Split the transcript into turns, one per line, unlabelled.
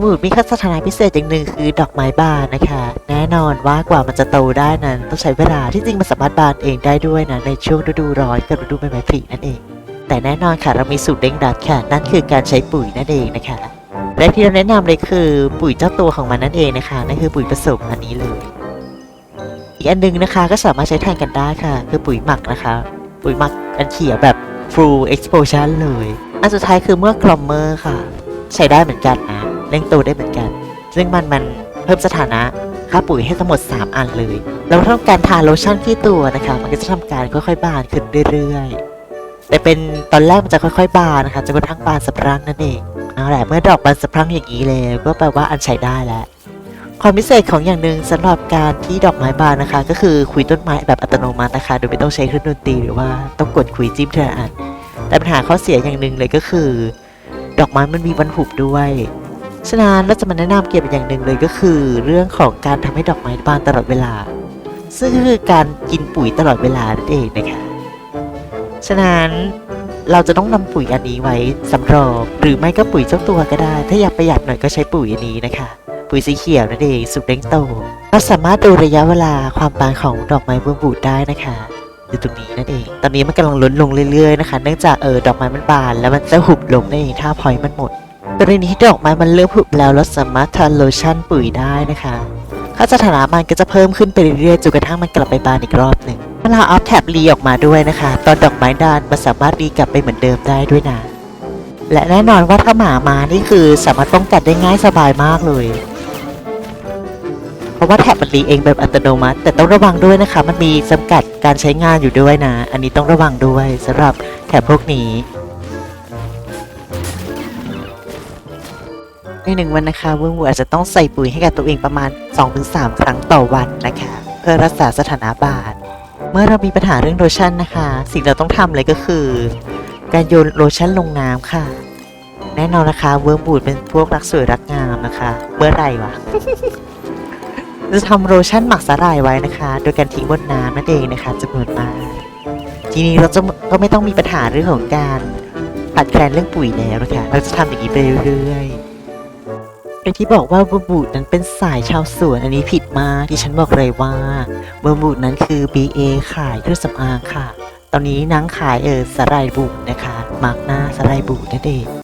หมูดมีค่าสถานะพิเศษอย่างหนึ่งคือดอกไม้บานนะคะ แน่นอนว่ากว่ามันจะโตได้นั้นต้องใช้เวลาที่จริงมันสามารถบานเองได้ด้วยนะ ในช่วงฤดูร้อนกับฤดูใบไม้ผลินั่นเอง แต่แน่นอนค่ะเรามีสูตรเร่งรัดค่ะ นั่นคือการใช้ปุ๋ยนั่นเองนะคะ และที่เราแนะนำเลยคือปุ๋ยเจ้าตัวของมันนั่นเองนะคะนั่นคือปุ๋ยผสมอันนี้เลย อีกอันหนึงนะคะก็สามารถใช้แทนกันได้ค่ะ คือปุ๋ยหมักนะคะ ปุ๋ยหมักอันเขียวแบบ full exposure เลย อันสุดท้ายคือเมื่อกลอมเมอร์ค่ะ ใช้ได้เหมือนกันนะ เร่งโตได้เหมือนกัน ซึ่งมันมันเพิ่มสถานะค่าปุ๋ยให้ทั้งหมด 3 อันเลย แล้วถ้าต้องการทาโลชั่นที่ตัวนะคะ มันก็จะทำการค่อยๆบานขึ้นเรื่อยๆ แต่เป็นตอนแรกมันจะค่อยๆบานนะคะจนกระทั่งบานสะพรั่งนั่นเองเอาแหละเมื่อดอกบานสะพรั่งอย่างนี้แล้วก็แปลว่าอันใช้ได้แล้วความพิเศษของอย่างหนึ่งสำหรับการที่ดอกไม้บานนะคะ ก็คือคุยต้นไม้แบบอัตโนมัตินะคะ โดยไม่ต้องใช้เครื่องดนตรีหรือว่าต้องกดคุยจิ้มเธออันแต่ปัญหาข้อเสียอย่างหนึ่งเลยก็คือ ดอกไม้มันมีวันหุบด้วย ฉะนั้นเราจะมาแนะนำเกี่ยวกับอย่างหนึ่งเลยก็คือ เรื่องของการทำให้ดอกไม้บานตลอดเวลา ซึ่งก็คือการกินปุ๋ยตลอดเวลานั่นเองนะคะฉะนั้นเราจะต้องนำปุ๋ยอันนี้ไว้สำรองหรือไม่ก็ปุ๋ยเจ้าตัวก็ได้ ถ้าอยากประหยัดหน่อยก็ใช้ปุ๋ยอันนี้นะคะ ปุ๋ยสีเขียวนั่นเองสุกเร่งโตเราสามารถดูระยะเวลาความบานของดอกไม้เบื้องบูดได้นะคะอยู่ตรงนี้นั่นเอง ตอนนี้มันกำลังลดลงเรื่อยๆนะคะ เนื่องจากเออดอกไม้มันบานแล้วมันจะหุบลงนั่นเองถ้าพอยมันหมด กรณีที่ดอกไม้มันเริ่มหุแล้วเราสามารถทาโลชั่นปุ๋ยได้นะคะ ค่าสถานะมันก็จะเพิ่มขึ้นไปเรื่อยๆจนกระทั่งมันกลับไปบานอีกรอบหนึ่งเวลาอัพแท็บรีออกมาด้วยนะคะ ตอนดอกไม้ดานมันสามารถรีกลับไปเหมือนเดิมได้ด้วยนะ และแน่นอนว่าถ้าหมามานี่คือสามารถป้องกันได้ง่ายสบายมากเลยเพราะว่าแท็บมันรีเองแบบอัตโนมัติ แต่ต้องระวังด้วยนะคะ มันมีจำกัดการใช้งานอยู่ด้วยนะ อันนี้ต้องระวังด้วยสำหรับแท็บพวกนี้ ในหนึ่งวันนะคะเวิร์มอาจจะต้องใส่ปุ๋ยให้กับตัวเองประมาณ 2-3 ครั้งต่อวันนะคะ เพื่อรักษาสถานะบาดเมื่อเรามีปัญหาเรื่องโลชั่นนะคะ สิ่งเราต้องทำเลยก็คือ การโยนโลชั่นลงน้ำค่ะ แน่นอนนะคะเวิร์มบูดเป็นพวกรักสวยรักงามนะคะ เมื่อไหร่วะจะทำโลชั่นหมักสาหร่ายไว้นะคะ โดยการทิ้งบนน้ำนั่นเองนะคะจำนวนมากทีนี้เราจะก็ไม่ต้องมีปัญหาเรื่องของการปัดแคลนเรื่องปุ๋ยแล้วนะคะ เราจะทำอย่างนี้ไปเรื่อยๆ ไอที่บอกว่าเบอร์บูดนั้นเป็นสายชาวสวนอันนี้ผิดมากที่ฉันบอกเลยว่าเบอร์บูดนั้นคือ BA ขายเครื่องสำอางค่ะ ตอนนี้นางขายเออสไลบูดนะคะมาร์กหน้าสไลบูดนั่นเอง